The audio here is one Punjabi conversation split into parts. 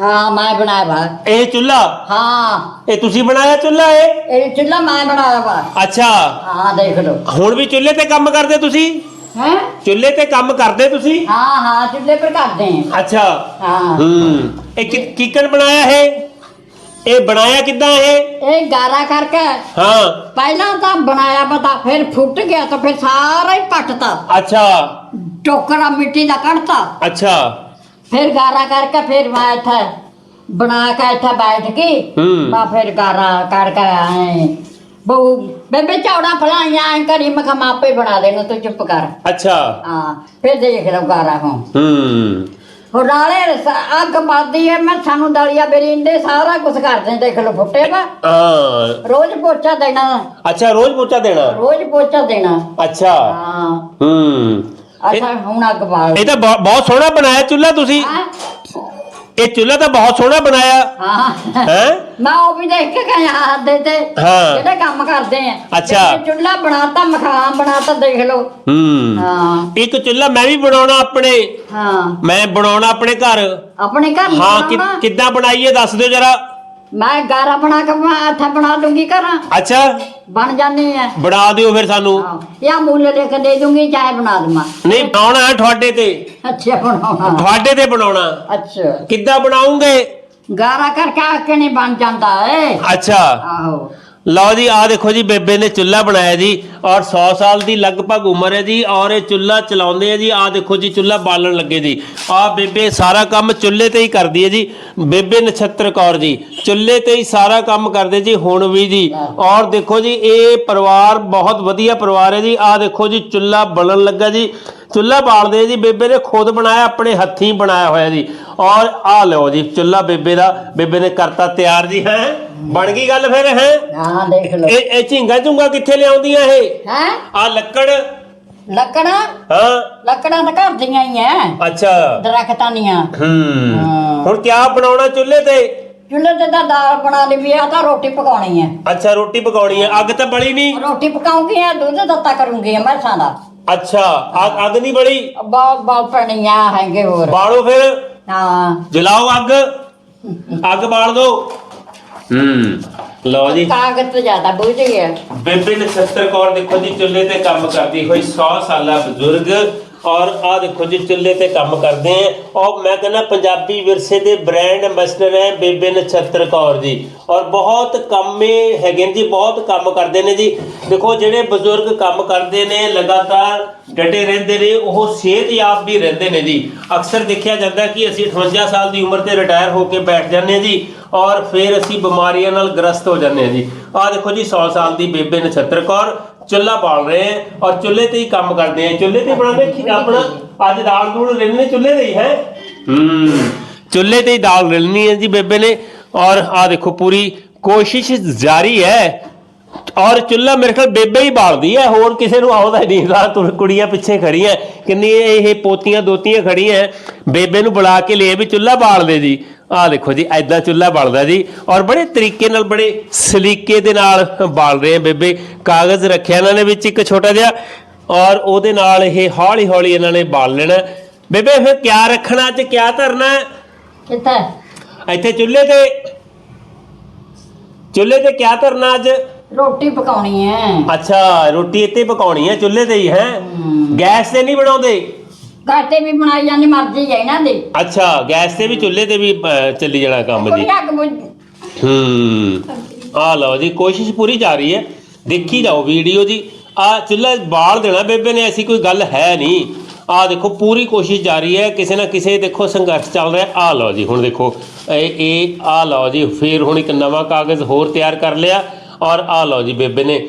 ਹਾਂ ਮੈਂ ਬਣਾਇਆ ਵਾ। ਇਹ ਚੁੱਲ੍ਹਾ? ਹਾਂ। ਇਹ ਤੁਸੀਂ ਬਣਾਇਆ ਚੁੱਲ੍ਹਾ ਇਹ? ਇਹ ਚੁੱਲ੍ਹਾ ਮੈਂ ਬਣਾਇਆ ਵਾ। ਅੱਛਾ। ਹਾਂ ਦੇਖ ਲਓ। ਹੁਣ ਵੀ ਚੁੱਲ੍ਹੇ ਤੇ ਕੰਮ ਕਰਦੇ ਤੁਸੀਂ? ਹੈ? ਚੁੱਲ੍ਹੇ ਤੇ ਕੰਮ ਕਰਦੇ ਤੁਸੀਂ? ਹਾਂ ਹਾਂ ਚੁੱਲ੍ਹੇ ਪਰ ਕਰਦੇ ਆ ਅੱਛਾ। ਹਾਂ। ਹੂੰ। ਇਹ ਕਿ- ਕਿੱਕਣ ਬਣਾਇਆ ਇਹ? ਇਹ ਬਣਾਇਆ ਕਿੱਦਾਂ ਇਹ? ਇਹ ਗਾਰਾ ਕਰਕੇ। ਹਾਂ। ਪਹਿਲਾਂ ਤਾਂ ਬਣਾਇਆ ਪਤਾ ਫਿਰ ਫੁੱਟ ਗਿਆ ਤਾਂ ਫਿਰ ਸਾਰਾ ਹੀ ਪੱਟਤਾ। ਅੱਛਾ। ਟੋਕਰਾ ਮਿੱਟੀ ਦਾ ਕੱਢਤਾ। ਅੱਛਾ। ਫਿਰ ਗਾਰਾ ਕਰਕੇ ਫਿਰ ਮੈਂ ਇੱਥੇ ਬਣਾ ਕੇ ਇੱਥੇ ਬੈਠ ਗਈ। ਹੂੰ। ਮੈਂ ਫਿਰ ਗਾਰਾ ਕਰਕੇ ਆਏ। ਬਹੁ ਬੇਬੇ ਚੌੜਾ ਫਲਾਈਆਂ ਐਂ ਕਰੀ ਮੈਂ ਕਿਹਾ ਮਾਪੇ ਬਣਾ ਦੇਣਾ ਤੂੰ ਚੁੱਪ ਕਰ। ਅੱਛਾ। ਹਾਂ ਫਿਰ ਦੇਖ ਲਓ ਗਾਰਾ ਹੂੰ। ਹੁਣ ਨਾਲੇ ਸ- ਅੱਗ ਬਾਦੀ ਹੈ ਮੈਂ ਸਾਨੂੰ ਦਲੀਆ ਬਰੀਂਦੇ ਸਾਰਾ ਕੁਝ ਕਰਦੇ ਦੇਖ ਲਓ ਫੁੱਟੇ ਵਾ। ਹਾਂ ਰੋਜ਼ ਪੋਚਾ ਦੇਣਾ। ਅੱਛਾ ਰੋਜ਼ ਪੋਚਾ ਦੇਣਾ? ਰੋਜ਼ ਪੋਚਾ ਦੇਣਾ। ਅੱਛਾ। ਹਾਂ। ਹੂੰ। ਅੱਛਾ ਹੁਣ ਅੱਗ ਬਾਲ ਇਹ ਤਾਂ ਬਹੁ- ਬਹੁਤ ਸੋਹਣਾ ਬਣਾਇਆ ਚੁੱਲ੍ਹਾ ਤੁਸੀਂ। ਹਾਂ? ਇਹ ਚੁੱਲ੍ਹਾ ਤਾਂ ਬਹੁਤ ਸੋਹਣਾ ਬਣਾਇਆ। ਹਾਂ। ਹੈ? ਮੈਂ ਉਹ ਵੀ ਦੇਖ ਕੇ ਗਿਆ ਹੱਥ ਦੇ ਤੇ ਹਾਂ। ਜਿਹੜੇ ਕੰਮ ਕਰਦੇ ਆ। ਅੱਛਾ। ਤੇ ਚੁੱਲ੍ਹਾ ਬਣਾਤਾ ਮਖਾਮ ਬਣਾਤਾ ਦੇਖ ਲਓ। ਹੂੰ। ਹਾਂ। ਇੱਕ ਚੁੱਲ੍ਹਾ ਮੈਂ ਵੀ ਬਣਾਉਣਾ ਆਪਣੇ। ਹਾਂ। ਮੈਂ ਬਣਾਉਣਾ ਆਪਣੇ ਘਰ। ਆਪਣੇ ਘਰ ਨੂੰ ਹਾਂ ਕਿ- ਬਣਾਉਣਾ। ਕਿੱਦਾਂ ਬਣਾਈਏ ਦੱਸ ਦਿਓ ਜਰਾ। ਮੈਂ ਗਾਰਾ ਬਣਾ ਕੇ ਮੈਂ ਇੱਥੇ ਬਣਾ ਦੂੰਗੀ ਘਰਾਂ। ਅੱਛਾ। ਬਣ ਜਾਣੀ ਹੈ ਬਣਾ ਦਿਓ ਫਿਰ ਸਾਨੂੰ। ਜਾਂ ਮੁੱਲ ਲੈ ਕੇ ਦੇ ਦੂੰਗੀ ਚਾਹੇ ਬਣਾ ਦਵਾਂ। ਨਹੀਂ ਬਣਾਉਣਾ ਹੈ ਤੁਹਾਡੇ ਤੇ। ਅੱਛਾ ਬਣਾਉਣਾ। ਤੁਹਾਡੇ ਤੇ ਬਣਾਉਣਾ। ਅੱਛਾ। ਕਿੱਦਾਂ ਬਣਾਉਂਗੇ? ਗਾਰਾ ਕਰਕੇ ਆ ਕੇ ਨਹੀਂ ਬਣ ਜਾਂਦਾ ਏ। ਅੱਛਾ। ਆਹੋ। ਲਓ ਜੀ, ਆਹ ਦੇਖੋ ਜੀ, ਬੇਬੇ ਨੇ ਚੁੱਲ੍ਹਾ ਬਣਾਇਆ ਜੀ ਔਰ 100 ਸਾਲ ਦੀ ਲਗਭਗ ਉਮਰ ਹੈ ਜੀ ਔਰ ਇਹ ਚੁੱਲ੍ਹਾ ਚਲਾਉਂਦੇ ਆ ਜੀ, ਆਹ ਦੇਖੋ ਜੀ, ਚੁੱਲ੍ਹਾ ਬਾਲਣ ਲੱਗੇ ਜੀ। ਆ ਬੇਬੇ ਸਾਰਾ ਕੰਮ ਚੁੱਲ੍ਹੇ ਤੇ ਹੀ ਕਰਦੀ ਹੈ ਜੀ। ਬੇਬੇ ਨਛੱਤਰ ਕੌਰ ਜੀ, ਚੁੱਲ੍ਹੇ ਤੇ ਹੀ ਸਾਰਾ ਕੰਮ ਕਰਦੇ ਜੀ, ਹੁਣ ਵੀ ਜੀ। ਔਰ ਦੇਖੋ ਜੀ, ਇਹ ਪਰਿਵਾਰ ਬਹੁਤ ਵਧੀਆ ਪਰਿਵਾਰ ਹੈ ਜੀ। ਆਹ ਦੇਖੋ ਜੀ, ਚੁੱਲ੍ਹਾ ਬਲਣ ਲੱਗਾ ਜੀ। ਚੁੱਲ੍ਹਾ ਬਾਲਦੇ ਜੀ, ਬੇਬੇ ਨੇ ਖੁਦ ਬਣਾਇਆ, ਆਪਣੇ ਹੱਥੀਂ ਬਣਾਇਆ ਹੋਇਆ ਜੀ। ਔਰ ਆਹ ਲਓ ਜੀ, ਚੁੱਲ੍ਹਾ ਬੇਬੇ ਦਾ, ਬੇਬੇ ਨੇ ਕਰਤਾ ਤਿਆਰ ਜੀ, ਹੈ। ਬਣ ਗਈ ਗੱਲ ਫਿਰ ਹੈ? ਹਾਂ ਦੇਖ ਲਓ। ਇਹ ਇਹ ਝਿੰਗਾ ਝੁੰਗਾ ਕਿੱਥੇ ਲਿਆਉਂਦੀਆਂ ਇਹ? ਹੈ? ਆ ਲੱਕੜ। ਲੱਕੜਾਂ? ਹਾਂ। ਲੱਕੜਾਂ ਤਾਂ ਘਰ ਦੀਆਂ ਹੀ ਐ। ਅੱਛਾ। ਦਰਖਤਾਂ ਦੀਆਂ। ਹੂੰ। ਹੁਣ ਕਿਆ ਬਣਾਉਣਾ ਚੁੱਲ੍ਹੇ ਤੇ? ਚੁੱਲ੍ਹੇ ਤੇ ਤਾਂ ਦਾਲ ਬਣਾ ਲਈ ਵੀ ਆ ਤਾਂ ਰੋਟੀ ਪਕਾਉਣੀ ਹੈ ਅੱਛਾ ਰੋਟੀ ਪਕਾਉਣੀ ਹੈ ਅੱਗ ਤਾਂ ਬਲੀ ਨਹੀਂ? ਰੋਟੀ ਪਕਾਉਂਗੀ ਆ ਦੁੱਧ ਦਿੱਤਾ ਕਰੂੰਗੀ ਮੈਸਾਂ ਦਾ। ਅੱਛਾ ਅੱਗ ਅੱਗ ਨਹੀਂ ਬਲੀ? ਬਹੁਤ ਬਹੁਤ ਪਣੀਆਂ ਹੈਗੇ ਹੋਰ। ਬਾਲੋ ਫਿਰ। ਹਾਂ। ਜਲਾਓ ਅੱਗ। ਅੱਗ ਬਾਲ ਦੋ। ਹੂੰ। ਲਓ ਜੀ। ਕਾਗਜ਼ ਤੇ ਜ਼ਿਆਦਾ ਬੁਝ ਗਿਆ ਬੇਬੇ ਨਛੱਤਰ ਕੌਰ ਦੇਖੋ ਜੀ ਚੁੱਲ੍ਹੇ ਤੇ ਕੰਮ ਕਰਦੀ ਹੋਈ 100 ਸਾਲਾ ਬਜ਼ੁਰਗ। ਔਰ ਆ ਦੇਖੋ ਜੀ ਚੁੱਲ੍ਹੇ ਤੇ ਕੰਮ ਕਰਦੇ ਆ। ਔਰ ਮੈਂ ਕਹਿੰਦਾ ਪੰਜਾਬੀ ਵਿਰਸੇ ਦੇ ਬ੍ਰਾਂਡ ਐਂਬੈਸਡਰ ਹੈ ਬੇਬੇ ਨਛੱਤਰ ਕੌਰ ਜੀ। ਔਰ ਬਹੁਤ ਕੰਮੇ ਹੈਗੇ ਨੇ ਜੀ ਬਹੁਤ ਕੰਮ ਕਰਦੇ ਨੇ ਜੀ। ਦੇਖੋ ਜਿਹੜੇ ਬਜ਼ੁਰਗ ਕੰਮ ਕਰਦੇ ਨੇ ਲਗਾਤਾਰ ਡਟੇ ਰਹਿੰਦੇ ਨੇ ਉਹ ਸਿਹਤਯਾਬ ਵੀ ਰਹਿੰਦੇ ਨੇ ਜੀ। ਅਕਸਰ ਦੇਖਿਆ ਜਾਂਦਾ ਕਿ ਅਸੀਂ 58 ਸਾਲ ਦੀ ਉਮਰ ਤੇ ਰਿਟਾਇਰ ਹੋ ਕੇ ਬੈਠ ਜਾਂਦੇ ਜੀ। ਔਰ ਫਿਰ ਅਸੀਂ ਬਿਮਾਰੀਆਂ ਨਾਲ ਗ੍ਰਸਤ ਹੋ ਜਾਂਦੇ ਹਾਂ ਜੀ। ਆਹ ਦੇਖੋ ਜੀ 100 ਸਾਲ ਦੀ ਬੇਬੇ ਨਛੱਤਰ ਕੌਰ ਚੁੱਲ੍ਹਾ ਬਾਲ ਰਹੇ ਹੈ ਔਰ ਚੁੱਲ੍ਹੇ ਤੇ ਹੀ ਕੰਮ ਕਰਦੇ ਆ ਚੁੱਲ੍ਹੇ ਤੇ ਬਣਾਉਂਦੇ ਆਪਣਾ ਅੱਜ ਦਾਲ ਦੂਲ ਰਿੰਨ੍ਹਣੇ ਚੁੱਲ੍ਹੇ ਤੇ ਹੀ ਹੈ। ਹੂੰ, ਚੁੱਲ੍ਹੇ ਤੇ ਹੀ ਦਾਲ ਰਿੰਨ੍ਹਣੀ ਹੈ ਜੀ ਬੇਬੇ ਨੇ ਔਰ ਆਹ ਦੇਖੋ ਪੂਰੀ ਕੋਸ਼ਿਸ਼ ਜਾਰੀ ਹੈ। ਔਰ ਚੁੱਲ੍ਹਾ ਮੇਰੇ ਖਿਆਲ ਬੇਬੇ ਹੀ ਬਾਲਦੀ ਹੈ, ਹੋਰ ਕਿਸੇ ਨੂੰ ਆਉਂਦਾ ਨਹੀਂ। ਸਾਰਾ ਤੁਰ ਕੁੜੀਆਂ ਪਿੱਛੇ ਖੜੀਆਂ ਕਿੰਨੀ ਇਹ ਪੋਤੀਆਂ ਦੋਤੀਆਂ ਖੜੀਆਂ ਬੇਬੇ ਨੂੰ ਬੁਲਾ ਕੇ ਲੈ ਵੀ ਚੁੱਲ੍ਹਾ ਬਾਲ ਦੇ ਜੀ। ਆਹ ਦੇਖੋ ਜੀ ਐਦਾਂ ਚੁੱਲ੍ਹਾ ਬਲਦਾ ਜੀ ਔਰ ਬੜੇ ਤਰੀਕੇ ਨਾਲ ਬੜੇ ਸਲੀਕੇ ਦੇ ਨਾਲ ਬਾਲ ਰਹੇ ਆ ਬੇਬੇ। ਕਾਗਜ਼ ਰੱਖਿਆ ਇਹਨਾਂ ਨੇ ਵਿੱਚ ਇੱਕ ਛੋਟਾ ਜਿਹਾ ਔਰ ਉਹਦੇ ਨਾਲ ਇਹ ਹੌਲੀ ਹੌਲੀ ਇਹਨਾਂ ਨੇ ਬਾਲ ਲੈਣਾ। ਬੇਬੇ ਫਿਰ ਕਿਆ ਰੱਖਣਾ ਅੱਜ? ਕਿਆ ਧਰਨਾ? ਕਿੱਥੇ ਇੱਥੇ ਚੁੱਲ੍ਹੇ ਤੇ। ਚੁੱਲ੍ਹੇ ਤੇ ਕਿਆ ਧਰਨਾ ਅੱਜ? ਰੋਟੀ ਪਕਾਉਣੀ ਹੈ। ਅੱਛਾ ਰੋਟੀ ਇੱਥੇ ਪਕਾਉਣੀ ਹੈ ਚੁੱਲ੍ਹੇ ਤੇ ਹੀ? ਹੈ। ਗੈਸ ਤੇ ਨਹੀਂ ਬਣਾਉਂਦੇ? ਘਾਟੇ ਵੀ ਬਣਾਈ ਜਾਂਦੀ ਮਰਜ਼ੀ ਹੈ ਇਹਨਾਂ ਦੀ। ਅੱਛਾ ਗੈਸ ਤੇ ਵੀ ਚੁੱਲ੍ਹੇ ਤੇ ਵੀ ਅਹ, ਚੱਲੀ ਜਾਣਾ ਕੰਮ ਜੀ। ਕੋਈ ਅੱਗ ਬੁਝ ਹੂੰ। ਆ ਲਓ ਜੀ ਕੋਸ਼ਿਸ਼ ਪੂਰੀ ਜਾਰੀ ਹੈ। ਦੇਖੀ ਜਾਓ ਵੀਡੀਓ ਜੀ। ਆ ਚੁੱਲ੍ਹਾ ਬਾਲ ਦੇਣਾ ਬੇਬੇ ਨੇ ਐਸੀ ਕੋਈ ਗੱਲ ਹੈ ਨਹੀਂ। ਆ ਦੇਖੋ ਪੂਰੀ ਕੋਸ਼ਿਸ਼ ਜਾਰੀ ਹੈ। ਕਿਸੇ ਨਾ ਕਿਸੇ ਦੇਖੋ ਸੰਘਰਸ਼ ਚੱਲ ਰਿਹਾ। ਆ ਲਓ ਜੀ ਹੁਣ ਦੇਖੋ। ਇਹ ਇਹ ਆ ਲਓ ਜੀ ਫੇਰ ਹੁਣ ਇੱਕ ਨਵਾਂ ਕਾਗਜ਼ ਹੋਰ ਤਿਆਰ ਕਰ ਲਿਆ। ਔਰ ਆ ਲਓ ਜੀ ਬੇਬੇ ਨੇ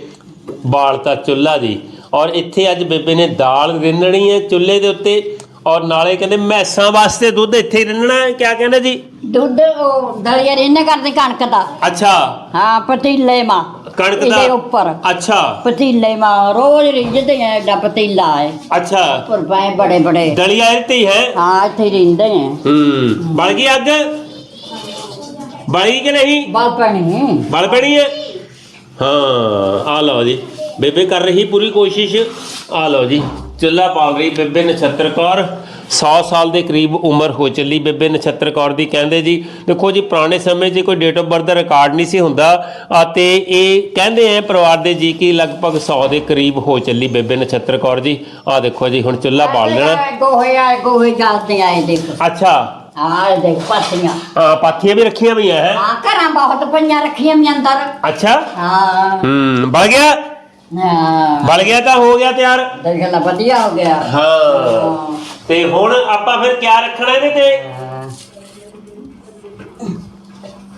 ਬਾਲਤਾ ਚੁੱਲ੍ਹਾ ਜੀ। ਔਰ ਇੱਥੇ ਅੱਜ ਬੇਬੇ ਨੇ ਦਾਲ ਰਿੰਨਣੀ ਹੈ ਚੁੱਲ੍ਹੇ ਦੇ ਉੱਤੇ ਔਰ ਨਾਲੇ ਕਹਿੰਦੇ ਮੈਸਾਂ ਵਾਸਤੇ ਦੁੱਧ ਇੱਥੇ ਹੀ ਰਿੰਨਣਾ ਹੈ ਕਿਆ ਕਹਿੰਦੇ ਜੀ? ਦੁੱਧ ਉਹ ਦਲੀਆ ਰਿੰਨ ਕਰਦੇ ਕਣਕ ਦਾ। ਅੱਛਾ। ਹਾਂ ਪਤੀਲੇ ਮਾ ਕਣਕ ਦਾ? ਇਹਦੇ ਉੱਪਰ। ਅੱਛਾ। ਪਤੀਲੇ ਮਾ ਰੋਜ਼ ਰਿੰਜਦੇ ਆ ਏਡਾ ਪਤੀਲਾ ਹੈ ਅੱਛਾ। ਉੱਪਰ ਪਏ ਬੜੇ ਬੜੇ। ਦਲੀਆ ਇੱਥੇ ਹੀ ਹੈ? ਹਾਂ ਇੱਥੇ ਰਿੰਦੇ ਆ ਹੂੰ। ਬਲ ਗਈ ਅੱਗ ਬਲੀ ਕਿ ਨਹੀਂ? ਬਲ ਪੈਣੀ ਬਲ ਪੈਣੀ ਹੈ ਹਾਂ ਆ ਲਓ ਜੀ। ਬੇਬੇ ਕਰ ਰਹੀ ਪੂਰੀ ਕੋਸ਼ਿਸ਼। ਆ ਲਓ ਜੀ ਚੁੱਲ੍ਹਾ ਪਾਲ ਰਹੀ ਬੇਬੇ ਨਛੱਤਰ ਕੌਰ। 100 ਸਾਲ ਦੇ ਕਰੀਬ ਉਮਰ ਹੋ ਚੱਲੀ ਬੇਬੇ ਨਛੱਤਰ ਕੌਰ ਦੀ ਕਹਿੰਦੇ ਜੀ ਦੇਖੋ ਜੀ ਪੁਰਾਣੇ ਸਮੇਂ 'ਚ ਕੋਈ ਡੇਟ ਆਫ ਬਰਥ ਦਾ ਰਿਕਾਰਡ ਨਹੀਂ ਸੀ ਹੁੰਦਾ। ਅਤੇ ਇਹ ਕਹਿੰਦੇ ਆ ਪਰਿਵਾਰ ਦੇ ਜੀ ਕਿ ਲਗਭਗ 100 ਦੇ ਕਰੀਬ ਹੋ ਚੱਲੀ ਬੇਬੇ ਨਛੱਤਰ ਕੌਰ ਜੀ। ਆ ਦੇਖੋ ਜੀ ਹੁਣ ਚੁੱਲ੍ਹਾ ਬਾਲ ਲੈਣਾ। ਗੋਹੇ ਆ ਗੋਹੇ ਜਾਂਦੇ ਆਏ ਦੇਖ। ਅੱਛਾ। ਹਾਂ ਇਹ ਦੇਖ ਪਾਥੀਆਂ। ਹਾਂ ਪਾਥੀਆਂ ਵੀ ਰੱਖੀਆਂ ਹੋਈਆਂ ਹੈ? ਹਾਂ ਘਰਾਂ ਬਹੁਤ ਪਈਆਂ ਰੱਖੀਆਂ ਵੀ ਅੰਦਰ। ਅੱਛਾ। ਹਾਂ। ਹੂੰ ਬਲ ਗਿਆ? ਹਾਂ। ਬਲ ਗਿਆ ਤਾਂ ਹੋ ਗਿਆ ਤਿਆਰ? ਦੇਖ ਲੈ ਵਧੀਆ ਹੋ ਗਿਆ। ਹਾਂ। ਤੇ ਹੁਣ ਆਪਾਂ ਫਿਰ ਕਿਆ ਰੱਖਣਾ ਇਹਦੇ ਤੇ?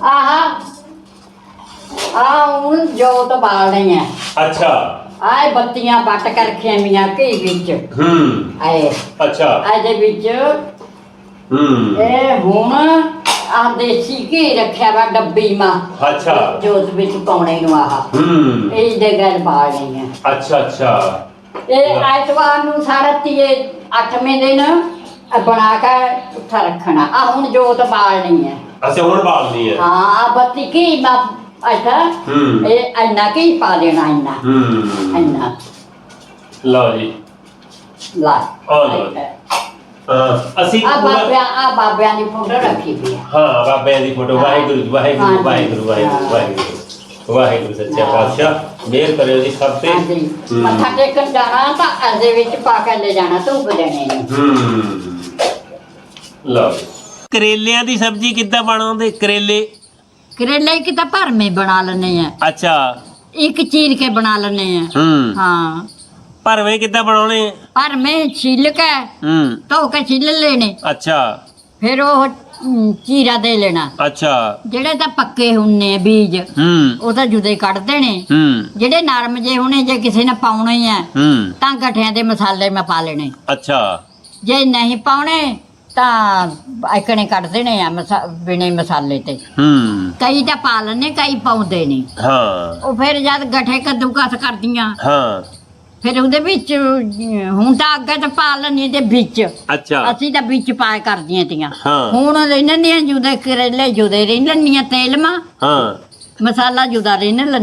ਆਹਾ। ਆ ਹੁਣ ਜੋਤ ਬਾਲਣੀ ਹੈ। ਅੱਛਾ। ਆਏ ਬੱਤੀਆਂ ਵੱਟ ਕੇ ਰੱਖੀਆਂ ਮੀਆਂ ਘੀ ਵਿੱਚ। ਹੂੰ। ਆਏ। ਅੱਛਾ। ਇਹਦੇ ਵਿੱਚ ਹੂੰ। ਇਹ ਹੁਣ ਆ ਦੇਸੀ ਘੀ ਰੱਖਿਆ ਵਾ ਡੱਬੀ ਮਾ। ਅੱਛਾ। ਜੋਤ ਵਿੱਚ ਪਾਉਣੇ ਨੂੰ ਆਹ। ਹੂੰ। ਇਹ ਦੇ ਗੱਲ ਬਾਲਣੀ ਹੈ ਅੱਛਾ ਅੱਛਾ। ਇਹ ਐਤਵਾਰ ਨੂੰ ਸਾਰਾ ਤੀਏ 8ਵੇਂ ਦਿਨ ਬਣਾ ਕੇ ਉੱਥਾ ਰੱਖਣਾ। ਆ ਹੁਣ ਜੋਤ ਬਾਲਣੀ ਹੈ ਅਸੀਂ ਹੁਣ ਬਾਲਨੀ ਹੈ ਹਾਂ ਆ ਬੱਤੀ ਕੀ ਮਾ ਅੱਛਾ। ਹੂੰ। ਇਹ ਇੰਨਾ ਕੀ ਪਾ ਦੇਣਾ ਇੰਨਾ। ਹੂੰ। ਇੰਨਾ। ਲਓ ਜੀ। ਲਾ। ਆ ਲਓ। ਹਾਂ, ਅਸੀਂ ਆ ਪੂਰਾ- ਬਾਬਿਆਂ ਆ ਬਾਬਿਆਂ ਦੀ ਫੋਟੋ ਰੱਖੀ ਵੀ ਹੈ ਹਾਂ ਬਾਬਿਆਂ ਦੀ ਫੋਟੋ ਵਾਹਿਗੁਰੂ ਜੀ, ਵਾਹਿਗੁਰੂ ਹਾਂਜੀ। ਵਾਹਿਗੁਰੂ ਵਾਹਿਗੁਰੂ। ਵਾਹਿਗੁਰੂ। ਵਾਹਿਗੁਰੂ ਸੱਚਾ। ਪਾਤਸ਼ਾਹ ਮਿਹਰ ਕਰਿਓ ਜੀ ਸਭ ਤੇ। ਹਾਂਜੀ। ਮੱਥਾ ਟੇਕਣ ਜਾਣਾ ਤਾਂ ਇਹਦੇ ਵਿੱਚ ਪਾ ਕੇ ਲੈ ਜਾਣਾ ਧੂਪ ਦੇਣੇ ਨੇ ਹੂੰ। ਲਓ। ਕਰੇਲਿਆਂ ਦੀ ਸਬਜ਼ੀ ਕਿੱਦਾਂ ਬਣਾਉਂਦੇ? ਕਰੇਲੇ? ਕਰੇਲੇ ਕਿ ਤਾਂ ਭਰਮੇ ਬਣਾ ਲੈਣੇ ਆ। ਅੱਛਾ। ਇੱਕ ਚੀਰ ਕੇ ਬਣਾ ਲੈਣੇ ਆ। ਹੂੰ। ਹਾਂ। ਭਰਵੇਂ ਕਿੱਦਾਂ ਬਣਾਉਣੇ? ਭਰਮੇ ਛਿੱਲ ਕੇ ਹੂੰ। ਧੋ ਕੇ ਛਿੱਲ ਲੈਣੇ। ਅੱਛਾ। ਫਿਰ ਉਹ ਚੀਰਾ ਦੇ ਲੈਣਾ। ਅੱਛਾ। ਜਿਹੜੇ ਤਾਂ ਪੱਕੇ ਹੁੰਨੇ ਆ ਬੀਜ ਹੂੰ। ਉਹ ਤਾਂ ਜੁਦੇ ਕੱਢ ਦੇਣੇ। ਹੂੰ। ਜਿਹੜੇ ਨਰਮ ਜੇ ਹੋਣੇ ਜੇ ਕਿਸੇ ਨੇ ਪਾਉਣੇ ਆ ਹੂੰ। ਤਾਂ ਗਠਿਆਂ ਦੇ ਮਸਾਲੇ ਮੈਂ ਪਾ ਲੈਣੇ। ਅੱਛਾ। ਜੇ ਨਹੀਂ ਪਾਉਣੇ ਤਾਂ ਇਕਣੇ ਕੱਢ ਦੇਣੇ ਆ ਮਸਾ- ਬਿਨੇ ਮਸਾਲੇ ਤੇ। ਹੂੰ। ਕਈ ਤਾਂ ਪਾ ਲੈਣੇ ਕਈ ਪਾਉਂਦੇ ਨਹੀਂ। ਹਾਂ। ਉਹ ਫਿਰ ਜਦ ਗਠੇ ਕੱਦੂਕਸ ਕਰਦੀਆਂ। ਹਾਂ। ਫਿਰ ਉਹਦੇ ਵਿੱਚ ਅਹ, ਹੁਣ ਤਾਂ ਅੱਗੇ ਤਾਂ ਪਾ ਲੈਣੀ ਦੇ ਵਿੱਚ। ਅੱਛਾ। ਅਸੀਂ ਤਾਂ ਵਿੱਚ ਪਾਏ ਕਰਦੀਆਂ ਤੀਆਂ। ਹਾਂ। ਹੁਣ ਇਹਨਾਂ ਦੀਆਂ ਜੁਦੇ ਕਰੇਲੇ ਜੁਦੇ ਰਹਿ ਲੈਣੀਆਂ ਤੇਲ ਮਾ ਹਾਂ। ਮਸਾਲਾ ਜੁਦਾ ਰਹਿਣ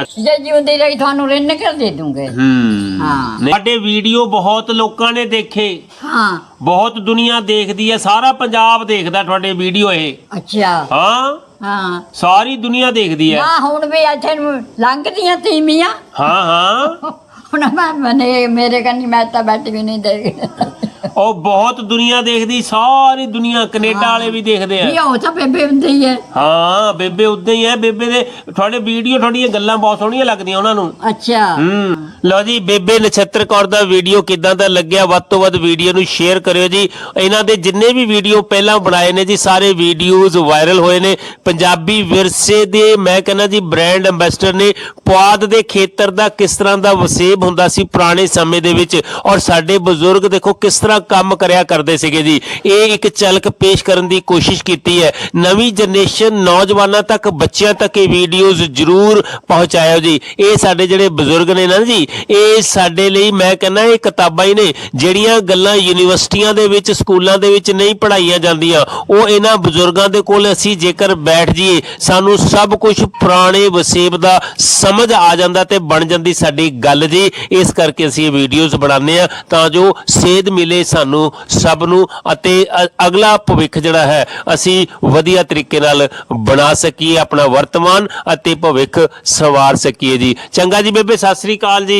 ਅੱਛਾ। ਜੇ ਜਿਉਂਦੀ ਰਹੀ ਤੁਹਾਨੂੰ ਰਿੰਨ ਕੇ ਦੇ ਦੂੰਗੇ। ਹੂੰ। ਹਾਂ। ਸਾਡੇ ਵੀਡੀਓ ਬਹੁਤ ਲੋਕਾਂ ਨੇ ਦੇਖੇ। ਹਾਂ। ਬਹੁਤ ਦੁਨੀਆ ਦੇਖਦੀ ਹੈ। ਸਾਰਾ ਪੰਜਾਬ ਦੇਖਦਾ ਤੁਹਾਡੇ ਵੀਡੀਓ ਇਹ। ਅੱਛਾ। ਹਾਂ। ਹਾਂ। ਸਾਰੀ ਦੁਨੀਆ ਦੇਖਦੀ ਹੈ। ਨਾ ਹੁਣ ਵੀ ਇੱਥੇ ਨੂੰ ਲੰਘਦੀਆਂ ਤੀਮੀਆਂ ਹਾਂ ਹਾਂ। ਹੁਣ ਮੈਂ ਮਨੇ ਮੇਰੇ ਕੰਨੀ ਮੈਂ ਤਾਂ ਬੈਠੀ ਵੀ ਨਹੀਂ ਦੇਖ ਉਹ ਬਹੁਤ ਦੁਨੀਆ ਦੇਖਦੀ ਸਾਰੀ ਦੁਨੀਆ ਕੈਨੇਡਾ ਵਾਲੇ ਵੀ ਦੇਖਦੇ ਇਹ ਆ ਉਹ ਤਾਂ ਬੇਬੇ ਹੁੰਦੀ ਹੈ ਹਾਂ ਬੇਬੇ ਉਦਾਂ ਹੀ ਹੈ ਬੇਬੇ ਦੇ ਤੁਹਾਡੇ ਵੀਡੀਓ ਤੁਹਾਡੀਆਂ ਗੱਲਾਂ ਬਹੁਤ ਸੋਹਣੀਆਂ ਲੱਗਦੀਆਂ ਉਹਨਾਂ ਨੂੰ। ਅੱਛਾ। ਹੂੰ। ਲਓ ਜੀ, ਬੇਬੇ ਨਛੱਤਰ ਕੌਰ ਦਾ ਵੀਡੀਓ ਕਿਦਾਂ ਦਾ ਲੱਗਿਆ? ਵੱਧ ਤੋਂ ਵੱਧ ਵੀਡੀਓ ਨੂੰ ਸ਼ੇਅਰ ਕਰਿਓ ਜੀ। ਇਹਨਾਂ ਦੇ ਜਿੰਨੇ ਵੀ ਵੀਡੀਓ ਪਹਿਲਾਂ ਬਣਾਏ ਨੇ ਜੀ, ਸਾਰੇ ਵੀਡੀਓਜ਼ ਵਾਇਰਲ ਹੋਏ ਨੇ। ਪੰਜਾਬੀ ਵਿਰਸੇ ਦੇ, ਮੈਂ ਕਹਿੰਦਾ ਜੀ ਬ੍ਰਾਂਡ ਐਂਬੈਸਡਰ ਨੇ ਪੁਆਧ ਦੇ ਖੇਤਰ ਦਾ ਕਿਸ ਤਰ੍ਹਾਂ ਦਾ ਵਸੇਬ ਹੁੰਦਾ ਸੀ ਪੁਰਾਣੇ ਸਮੇਂ ਦੇ ਵਿੱਚ? ਔਰ ਸਾਡੇ ਬਜ਼ੁਰਗ ਦੇਖੋ, ਕਿਸ ਤਰ੍ਹਾਂ ਕੰਮ ਕਰਿਆ ਕਰਦੇ ਸੀਗੇ ਜੀ। ਇਹ ਇੱਕ ਝਲਕ ਪੇਸ਼ ਕਰਨ ਦੀ ਕੋਸ਼ਿਸ਼ ਕੀਤੀ ਹੈ। ਨਵੀਂ ਜਨਰੇਸ਼ਨ ਨੌਜਵਾਨਾਂ ਤੱਕ, ਬੱਚਿਆਂ ਤੱਕ ਇਹ ਵੀਡੀਓਜ਼ ਜ਼ਰੂਰ ਪਹੁੰਚਾਇਓ ਜੀ। ਇਹ ਸਾਡੇ ਜਿਹੜੇ ਬਜ਼ੁਰਗ ਨੇ ਨਾ ਜੀ ਇਹ ਸਾਡੇ ਲਈ ਮੈਂ ਕਹਿੰਦਾ ਇਹ ਕਿਤਾਬਾਂ ਹੀ ਨੇ, ਜਿਹੜੀਆਂ ਗੱਲਾਂ ਯੂਨੀਵਰਸਿਟੀਆਂ ਦੇ ਵਿੱਚ, ਸਕੂਲਾਂ ਦੇ ਵਿੱਚ ਨਹੀਂ ਪੜ੍ਹਾਈਆਂ ਜਾਂਦੀਆਂ। ਉਹ ਇਹਨਾਂ ਬਜ਼ੁਰਗਾਂ ਦੇ ਕੋਲ ਅਸੀਂ ਜੇਕਰ ਬੈਠ ਜਾਈਏ, ਸਾਨੂੰ ਸਭ ਕੁਝ ਪੁਰਾਣੇ ਵਸੇਬ ਦਾ ਸਮਝ ਆ ਜਾਂਦਾ ਤੇ ਬਣ ਜਾਂਦੀ ਸਾਡੀ ਗੱਲ ਜੀ। ਇਸ ਕਰਕੇ ਅਸੀਂ ਇਹ ਵੀਡੀਓਜ਼ ਬਣਾਉਂਦੇ ਆ ਤਾਂ ਜੋ ਸੇਧ ਮਿਲੇ ਸਾਨੂੰ ਸਭ ਨੂੰ ਅਤੇ ਅਗਲਾ ਭਵਿੱਖ ਜਿਹੜਾ ਹੈ, ਅਸੀਂ ਵਧੀਆ ਤਰੀਕੇ ਨਾਲ ਬਣਾ ਸਕੀਏ ਆਪਣਾ ਵਰਤਮਾਨ ਅਤੇ ਭਵਿੱਖ ਸਵਾਰ ਸਕੀਏ ਜੀ। ਚੰਗਾ ਜੀ ਬੇਬੇ, ਸਤਿ ਸ੍ਰੀ ਅਕਾਲ ਜੀ।